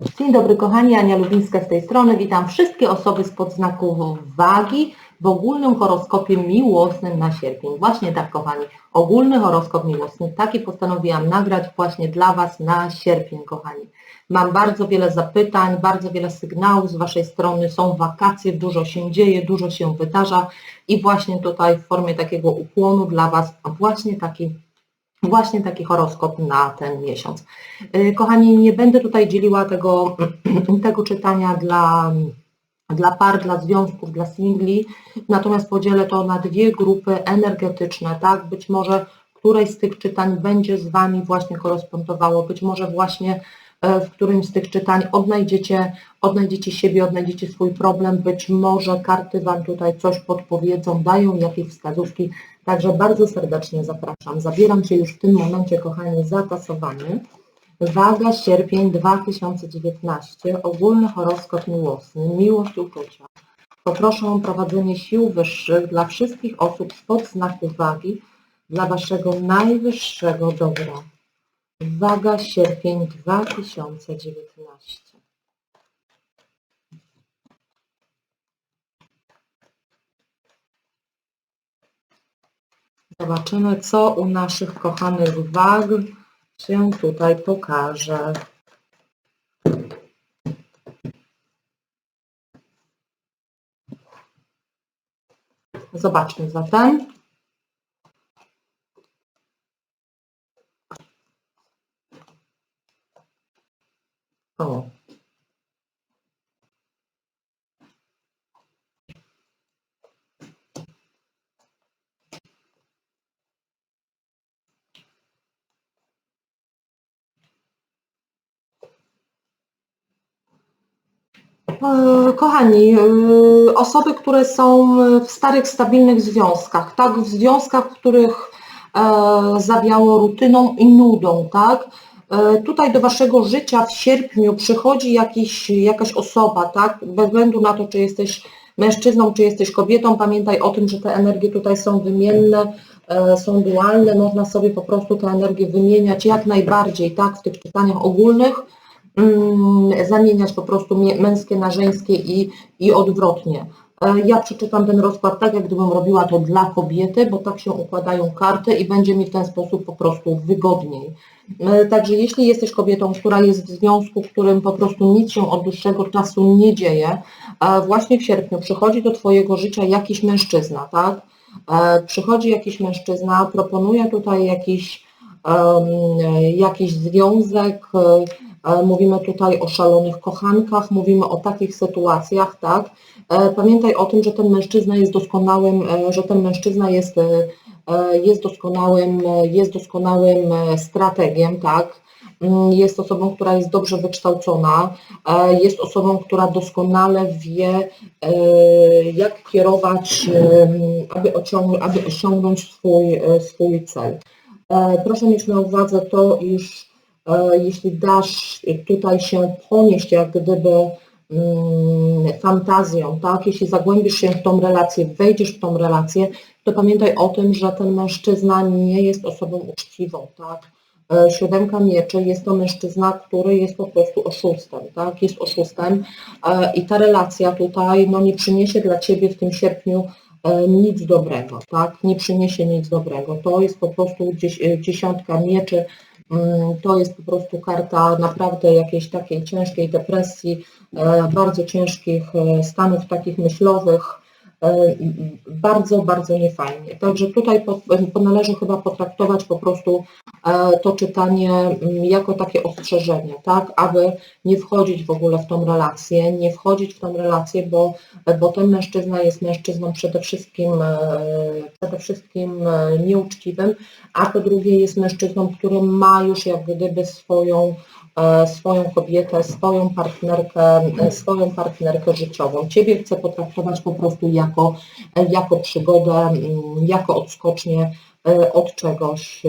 Dzień dobry kochani, Ania Lubińska z tej strony. Witam wszystkie osoby spod znaku wagi w ogólnym horoskopie miłosnym na sierpień. Właśnie tak kochani, ogólny horoskop miłosny. Taki postanowiłam nagrać właśnie dla Was na sierpień kochani. Mam bardzo wiele zapytań, bardzo wiele sygnałów z Waszej strony. Są wakacje, dużo się dzieje, dużo się wydarza i właśnie tutaj w formie takiego ukłonu dla Was właśnie taki właśnie taki horoskop na ten miesiąc. Y, Kochani, nie będę tutaj dzieliła tego, tego czytania dla, dla par, dla związków, dla singli, natomiast podzielę to na dwie grupy energetyczne, tak? Być może któreś z tych czytań będzie z Wami właśnie korespondowało, być może właśnie w którymś z tych czytań odnajdziecie, odnajdziecie siebie, odnajdziecie swój problem, być może karty Wam tutaj coś podpowiedzą, dają jakieś wskazówki, Także bardzo serdecznie zapraszam. Zabieram się już w tym momencie, kochani, za tasowanie. Waga sierpień 2019, ogólny horoskop miłosny, miłość uczucia. Poproszę o prowadzenie sił wyższych dla wszystkich osób spod znaku wagi, dla Waszego najwyższego dobra. Waga sierpień 2019. Zobaczymy, co u naszych kochanych wag się tutaj pokaże. Zobaczmy zatem. O, E, Kochani, e, osoby, które są w starych, stabilnych związkach, tak, w związkach, w których e, zawiało rutyną i nudą, tak, tutaj do Waszego życia w sierpniu przychodzi jakiś, jakaś osoba, tak, bez względu na to, czy jesteś mężczyzną, czy jesteś kobietą, pamiętaj o tym, że te energie tutaj są wymienne, są dualne, można sobie po prostu te energie wymieniać jak najbardziej, tak, w tych czytaniach ogólnych, Mm, zamieniać po prostu męskie na żeńskie i, i odwrotnie. E, ja przeczytam ten rozkład tak, jak gdybym robiła to dla kobiety, bo tak się układają karty i będzie mi w ten sposób po prostu wygodniej. E, także jeśli jesteś kobietą, która jest w związku, w którym po prostu nic się od dłuższego czasu nie dzieje, właśnie w sierpniu przychodzi do Twojego życia jakiś mężczyzna, tak? E, przychodzi jakiś mężczyzna, proponuje tutaj jakiś, jakiś związek, Mówimy tutaj o szalonych kochankach, mówimy o takich sytuacjach, tak? E, pamiętaj o tym, że ten mężczyzna jest doskonałym, e, że ten mężczyzna jest, e, jest doskonałym, jest doskonałym strategiem, tak? Mm, jest osobą, która jest dobrze wykształcona, jest osobą, która doskonale wie, jak kierować, aby osiągnąć, aby osiągnąć swój, swój cel. Proszę mieć na uwadze to, iż jeśli dasz tutaj się ponieść jak gdyby mm, fantazją, tak? Jeśli zagłębisz się w tą relację, wejdziesz w tą relację, to pamiętaj o tym, że ten mężczyzna nie jest osobą uczciwą, tak? E, siódemka mieczy jest to mężczyzna, który jest po prostu oszustem, tak? Jest oszustem e, i ta relacja tutaj no, nie przyniesie dla Ciebie w tym sierpniu nic dobrego, tak? Nie przyniesie nic dobrego. To jest po prostu dziesiątka mieczy, to jest po prostu karta naprawdę jakiejś takiej ciężkiej depresji, e, bardzo ciężkich e, stanów takich myślowych, e, bardzo, bardzo niefajnie. Także tutaj należy chyba potraktować po prostu to czytanie mm, jako takie ostrzeżenie, tak, aby nie wchodzić w ogóle w tą relację, nie wchodzić w tą relację, bo, bo ten mężczyzna jest mężczyzną przede wszystkim, przede wszystkim nieuczciwym, a po drugie jest mężczyzną, który ma już jak gdyby swoją, e, swoją kobietę, swoją partnerkę, e, swoją partnerkę życiową. Ciebie chce potraktować po prostu jako, e, jako przygodę, mm, jako odskocznie od czegoś,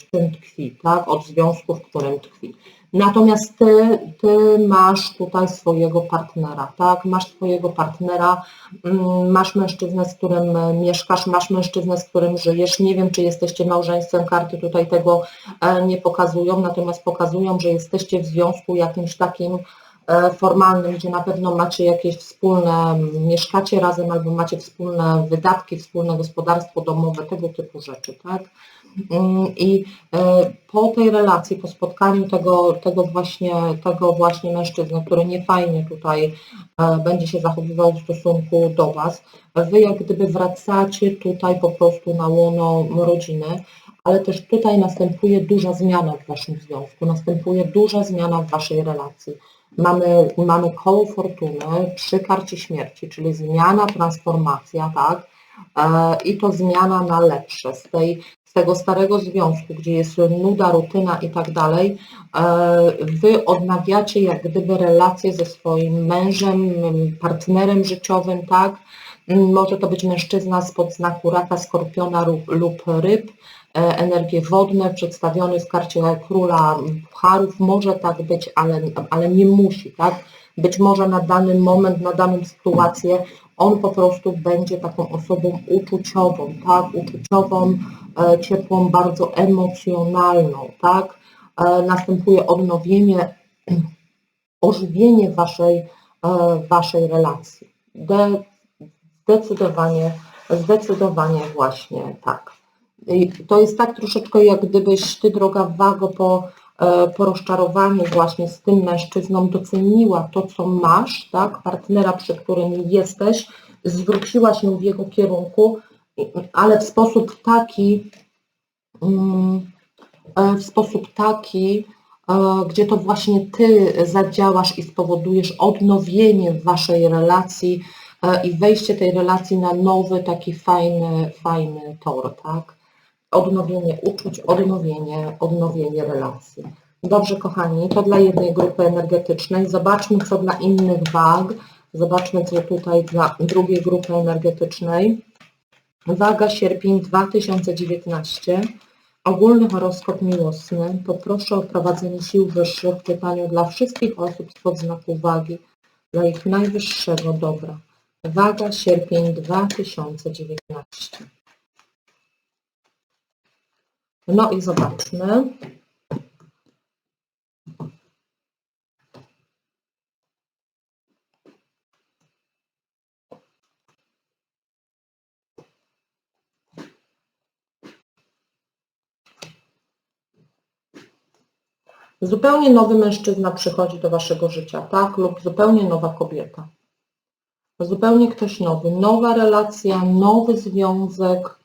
w czym tkwi, tak? od związku, w którym tkwi. Natomiast ty, ty masz tutaj swojego partnera, tak? Masz swojego partnera, mm, masz mężczyznę, z którym mieszkasz, masz mężczyznę, z którym żyjesz. Nie wiem, czy jesteście małżeństwem, karty tutaj tego e, nie pokazują, natomiast pokazują, że jesteście w związku jakimś takim, e, formalnym, gdzie na pewno macie jakieś wspólne, mieszkacie razem albo macie wspólne wydatki, wspólne gospodarstwo domowe, tego typu rzeczy, tak? Mm, I e, po tej relacji, po spotkaniu tego, tego, właśnie, tego właśnie mężczyzny, który niefajnie tutaj e, będzie się zachowywał w stosunku do Was, Wy jak gdyby wracacie tutaj po prostu na łono rodziny, ale też tutaj następuje duża zmiana w Waszym związku, następuje duża zmiana w Waszej relacji. Mamy, mamy koło fortuny przy karcie śmierci, czyli zmiana, transformacja, tak? E, I to zmiana na lepsze. Z, tej, tego starego związku, gdzie jest nuda, rutyna i tak dalej, e, Wy odnawiacie jak gdyby relacje ze swoim mężem, partnerem życiowym, tak? Może to być mężczyzna spod znaku raka, skorpiona lub, ryb, E, energie wodne, przedstawiony w karcie króla pucharów, może tak być, ale, ale nie musi, tak? Być może na dany moment, na daną sytuację on po prostu będzie taką osobą uczuciową, tak? Uczuciową, e, ciepłą, bardzo emocjonalną, tak? E, następuje odnowienie, ożywienie waszej, waszej relacji. De, zdecydowanie, zdecydowanie właśnie tak. I to jest tak troszeczkę, jak gdybyś ty, droga wago, po, e, po rozczarowaniu właśnie z tym mężczyzną doceniła to, co masz, tak, partnera, przy którym jesteś, zwróciła się w jego kierunku, ale w sposób taki, mm, e, w sposób taki, e, gdzie to właśnie ty zadziałasz i spowodujesz odnowienie waszej relacji i wejście tej relacji na nowy, taki fajny, fajny tor, tak? Odnowienie uczuć, odnowienie, odnowienie relacji. Dobrze, kochani, to dla jednej grupy energetycznej. Zobaczmy, co dla innych wag. Zobaczmy, co tutaj dla drugiej grupy energetycznej. Waga sierpień 2019. Ogólny horoskop miłosny. Poproszę o prowadzenie sił wyższych w pytaniu dla wszystkich osób spod znaku wagi, dla ich najwyższego dobra. Waga sierpień 2019. No i zobaczmy. Zupełnie nowy mężczyzna przychodzi do waszego życia, tak? Lub zupełnie nowa kobieta. Zupełnie ktoś nowy. Nowa relacja, nowy związek,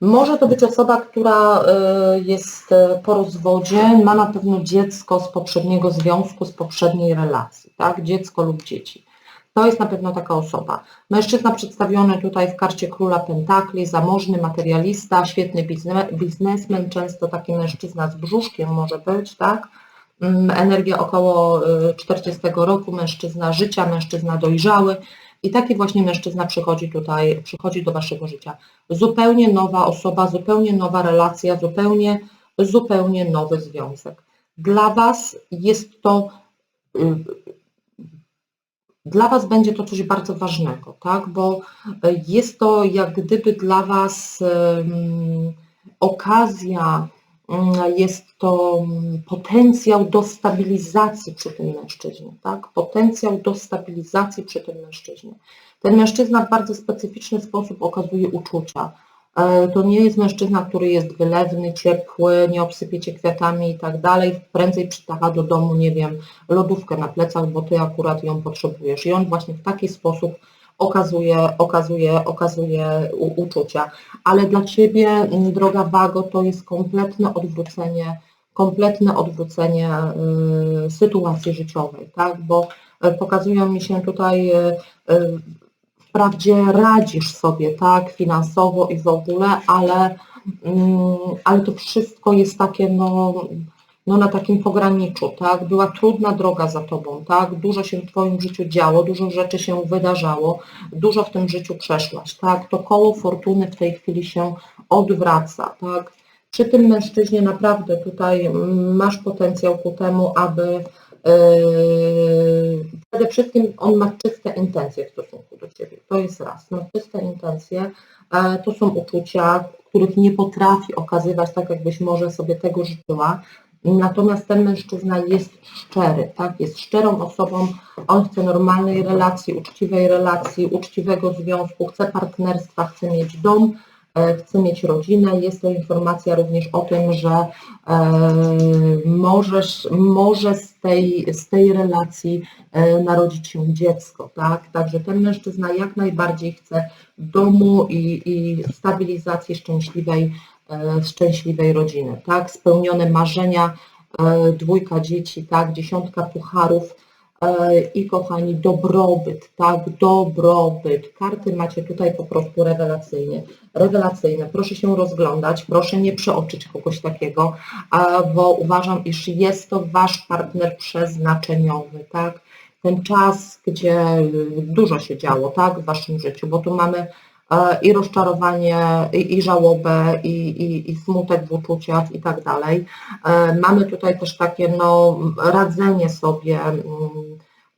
Może to być osoba, która y, jest y, po rozwodzie, ma na pewno dziecko z poprzedniego związku, z poprzedniej relacji, tak? Dziecko lub dzieci. To jest na pewno taka osoba. Mężczyzna przedstawiony tutaj w karcie Króla Pentakli, zamożny materialista, świetny biznesmen, często taki mężczyzna z brzuszkiem może być, tak? Mm, energia około 40 y, roku, mężczyzna życia, mężczyzna dojrzały, i taki właśnie mężczyzna przychodzi tutaj, przychodzi do waszego życia. Zupełnie nowa osoba, zupełnie nowa relacja, zupełnie, zupełnie nowy związek. Dla was jest to, y, dla was będzie to coś bardzo ważnego, tak? Bo jest to jak gdyby dla was okazja jest to potencjał do stabilizacji przy tym mężczyźnie, tak? Potencjał do stabilizacji przy tym mężczyźnie. Ten mężczyzna w bardzo specyficzny sposób okazuje uczucia. E, to nie jest mężczyzna, który jest wylewny, ciepły, nie obsypiecie kwiatami i tak dalej. Prędzej przytacha do domu, nie wiem, lodówkę na plecach, bo ty akurat ją potrzebujesz. I on właśnie w taki sposób okazuje, okazuje, okazuje uczucia. Ale dla Ciebie, droga Wago, to jest kompletne odwrócenie, kompletne odwrócenie y, sytuacji życiowej, tak? Bo y, pokazują mi się tutaj y, y, wprawdzie radzisz sobie, tak, finansowo i w ogóle, ale, mm, ale to wszystko jest takie, no, no na takim pograniczu, tak? Była trudna droga za tobą, tak? Dużo się w twoim życiu działo, dużo rzeczy się wydarzało, dużo w tym życiu przeszłaś, tak? To koło fortuny w tej chwili się odwraca, tak? Przy tym mężczyźnie naprawdę tutaj masz potencjał ku temu, aby yy, przede wszystkim on ma czyste intencje w stosunku do ciebie. To jest raz. Ma czyste intencje, e, to są uczucia, których nie potrafi okazywać tak, jakbyś może sobie tego życzyła. Natomiast ten mężczyzna jest szczery, tak? Jest szczerą osobą, on chce normalnej relacji, uczciwej relacji, uczciwego związku, chce partnerstwa, chce mieć dom, e, chce mieć rodzinę. Jest to informacja również o tym, że e, możesz, może z tej, z tej relacji e, narodzić się dziecko, tak? Także ten mężczyzna jak najbardziej chce domu i, i stabilizacji szczęśliwej szczęśliwej rodziny, tak? Spełnione marzenia, e, dwójka dzieci, tak? Dziesiątka pucharów e, i kochani, dobrobyt, tak? Dobrobyt. Karty macie tutaj po prostu rewelacyjnie. Rewelacyjne. Proszę się rozglądać, proszę nie przeoczyć kogoś takiego, bo uważam, iż jest to Wasz partner przeznaczeniowy, tak? Ten czas, gdzie dużo się działo, tak? W Waszym życiu, bo tu mamy e, i rozczarowanie, i, i żałobę, i, i, i smutek w uczuciach i tak dalej. E, Mamy tutaj też takie no, radzenie sobie mm,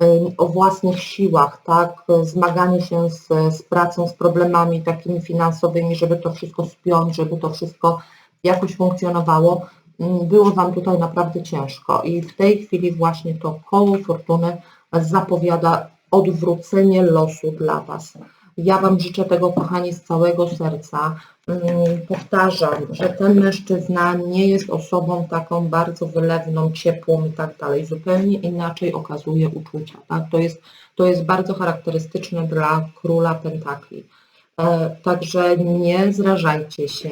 y, o własnych siłach, tak, zmaganie się z, z pracą, z problemami takimi finansowymi, żeby to wszystko spiąć, żeby to wszystko jakoś funkcjonowało. Mm, Było Wam tutaj naprawdę ciężko i w tej chwili właśnie to koło fortuny zapowiada odwrócenie losu dla Was. Ja Wam życzę tego, kochani, z całego serca. Mm, Powtarzam, że ten mężczyzna nie jest osobą taką bardzo wylewną, ciepłą i tak dalej. Zupełnie inaczej okazuje uczucia. Tak? To, jest, to jest bardzo charakterystyczne dla króla pentakli. E, Także nie zrażajcie się.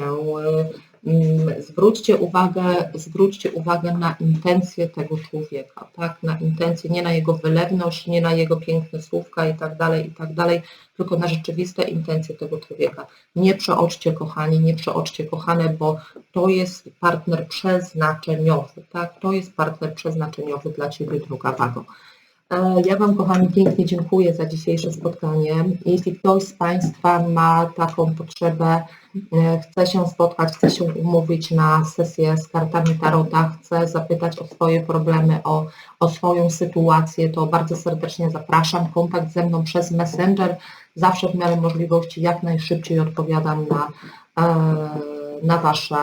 Mm, Zwróćcie uwagę, zwróćcie uwagę na intencje tego człowieka, tak? Na intencje, nie na jego wylewność, nie na jego piękne słówka i tak dalej, i tak dalej, tylko na rzeczywiste intencje tego człowieka. Nie przeoczcie, kochani, nie przeoczcie, kochane, bo to jest partner przeznaczeniowy, tak? To jest partner przeznaczeniowy dla Ciebie, droga Wago. E, Ja Wam, kochani, pięknie dziękuję za dzisiejsze spotkanie. Jeśli ktoś z Państwa ma taką potrzebę, e, chce się spotkać, chce się umówić na sesję z kartami Tarota, chce zapytać o swoje problemy, o, o swoją sytuację, to bardzo serdecznie zapraszam. Kontakt ze mną przez Messenger. Zawsze w miarę możliwości jak najszybciej odpowiadam na, e, na Wasze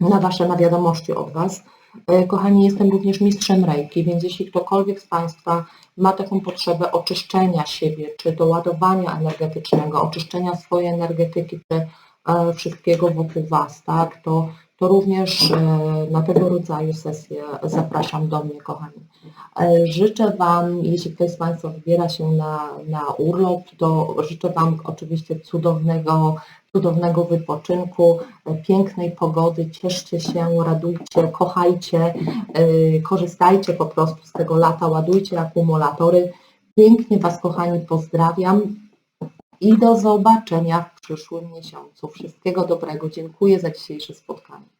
na Wasze na wiadomości od Was. E, Kochani, jestem również mistrzem Reiki, więc jeśli ktokolwiek z Państwa ma taką potrzebę oczyszczenia siebie, czy doładowania energetycznego, oczyszczenia swojej energetyki, czy e, wszystkiego wokół Was, tak, to, to również e, na tego rodzaju sesje zapraszam do mnie, kochani. E, Życzę Wam, jeśli ktoś z Państwa wybiera się na, na urlop, to życzę Wam oczywiście cudownego, cudownego wypoczynku, e, pięknej pogody, cieszcie się, radujcie, kochajcie, korzystajcie po prostu z tego lata, ładujcie akumulatory. Pięknie Was, kochani, pozdrawiam i do zobaczenia w przyszłym miesiącu. Wszystkiego dobrego. Dziękuję za dzisiejsze spotkanie.